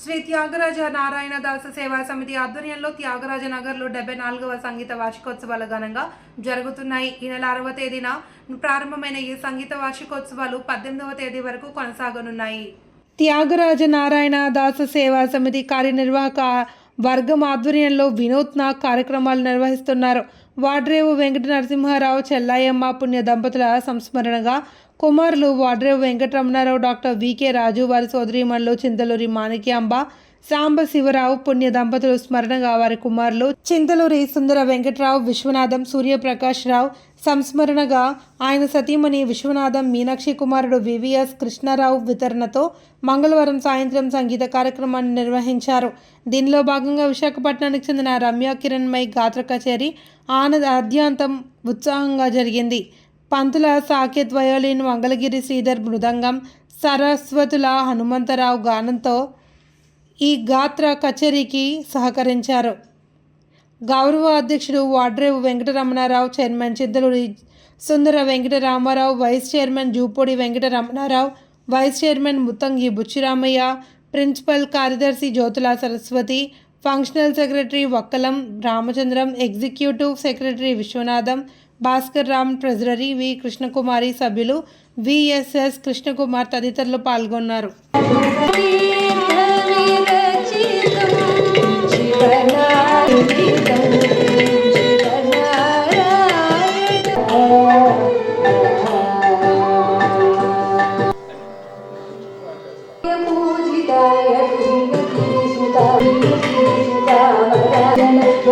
శ్రీ త్యాగరాజ నారాయణ దాస సేవా సమితి ఆధ్వర్యంలో త్యాగరాజ నగర్లో డెబ్బై నాలుగవ సంగీత వార్షికోత్సవాలు ఘనంగా జరుగుతున్నాయి. ఈ నెల అరవ తేదీన ప్రారంభమైన ఈ సంగీత వార్షికోత్సవాలు పద్దెనిమిదవ తేదీ వరకు కొనసాగనున్నాయి. త్యాగరాజ నారాయణ దాస సేవా సమితి కార్యనిర్వాహక వర్గం ఆధ్వర్యంలో వినూత్న కార్యక్రమాలు నిర్వహిస్తున్నారు. వాడ్రేవు వెంకట నరసింహారావు చెల్లాయమ్మ పుణ్య దంపతుల సంస్మరణగా కుమారులు Vadrevu Venkataramanarao doctor V K Raju వారి సోదరీమణులు చింతలూరి మాణిక్యాంబ సాంబ శివరావు పుణ్య దంపతులు స్మరణగా వారి కుమారులు చింతలూరి సుందర వెంకట్రావు విశ్వనాథం సూర్యప్రకాష్ రావు సంస్మరణగా ఆయన సతీమణి విశ్వనాథం మీనాక్షి కుమారుడు వివిఎస్ కృష్ణారావు వితరణతో మంగళవారం సాయంత్రం సంగీత కార్యక్రమాన్ని నిర్వహించారు. దీనిలో భాగంగా విశాఖపట్నానికి చెందిన రమ్య కిరణ్మయ్ గాత్ర కచేరీ ఆనంద అద్యాంతం ఉత్సాహంగా జరిగింది. పంతుల సాకేత్ వయోలిన్ మంగళగిరి శ్రీధర్ మృదంగం సరస్వతుల హనుమంతరావు గానంతో ఈ గాత్ర కచేరీకి సహకరించారు. గౌరవ అధ్యక్షుడు Vadrevu Venkataramanarao chairman Chintaluri Sundara Venkataramarao vice chairman Jupudi Venkataramanarao vice chairman Muttangi Buchiramayya principal కార్యదర్శి Jyothula Saraswathi functional secretary Vakkalam Ramachandram executive secretary Viswanatham Bhaskar Ram treasury V Krishnakumari సభ్యులు విఎస్ఎస్ కృష్ణకుమార్ తదితరులు పాల్గొన్నారు.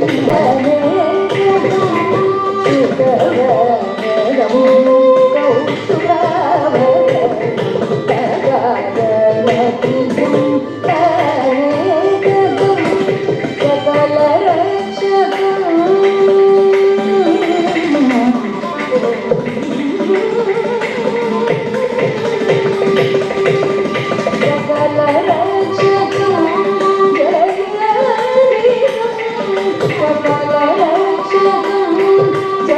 Yeah.